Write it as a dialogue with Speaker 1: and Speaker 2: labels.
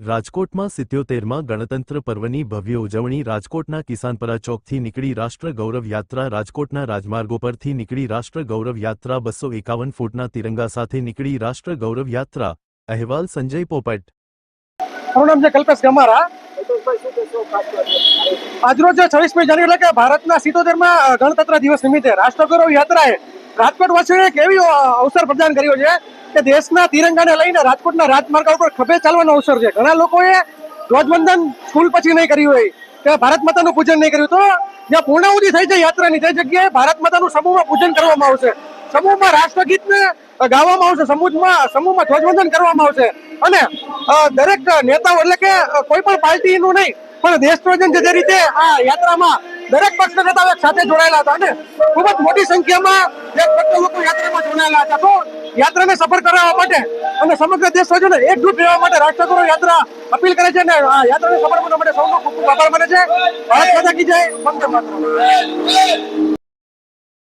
Speaker 1: રાજકોટમાં સિત્યોતેરમાં ગણતંત્ર પર્વની ભવ્ય ઉજવણી રાજકોટના કિસાનપરા ચોકથી નીકળી રાષ્ટ્ર ગૌરવ યાત્રા રાજકોટના રાજમાર્ગો પરથી નીકળી રાષ્ટ્ર ગૌરવ યાત્રા બસો એકાવન ફૂટના તિરંગા સાથે નીકળી રાષ્ટ્ર ગૌરવ યાત્રા. અહેવાલ સંજય પોપટ.
Speaker 2: મારું નામ છે કલ્પેશ ગમારા. આજરોજ છવ્વીસમી જાન્યુઆરી કે ભારતના સિત્તોતેરમાં ગણતંત્ર દિવસ નિમિત્તે રાષ્ટ્રગૌરવ યાત્રાએ રાજકોટ વાસીઓને એક એવી અવસર પ્રદાન કર્યો છે કે દેશના તિરંગાને લઈને રાજકોટના રાજમાર્ગ ઉપર ખભે ચાલવાનો અવસર છે. ઘણા લોકોએ ધ્વજવંદન સ્કૂલ પછી નહીં કર્યું હોય કે ભારત માતાનું પૂજન નહીં કર્યું. તો જ્યાં પૂર્ણાહુતિ થઈ છે યાત્રાની, તે જગ્યાએ ભારત માતાનું સમૂહમાં પૂજન કરવામાં આવશે. સમૂહમાં રાષ્ટ્રગીતને ગાવામાં આવશે, સમૂહમાં સમૂહમાં ધ્વજવંદન કરવામાં આવશે. અને દરેક નેતાઓ એટલે કે કોઈ પણ પાર્ટીનું નહીં, પણ દેશપ્રજન જે રીતે આ યાત્રામાં દરેક પક્ષના નેતાઓ એક સાથે જોડાયેલા હતા અને ખૂબ જ મોટી સંખ્યામાં એક પક્ષના લોકો યાત્રામાં જોડાયેલા હતા. તો યાત્રાને સફળ કરાવવા માટે અને સમગ્ર દેશ દેશવાસીઓને એકજૂટ રહેવા માટે રાષ્ટ્રગુરુ યાત્રા અપીલ કરે છે અને યાત્રાને સફળ બનાવવા માટે સૌનો ખૂબ ખૂબ આભાર માને છે. ભારત માતા કી જય. વંદે માતરમ.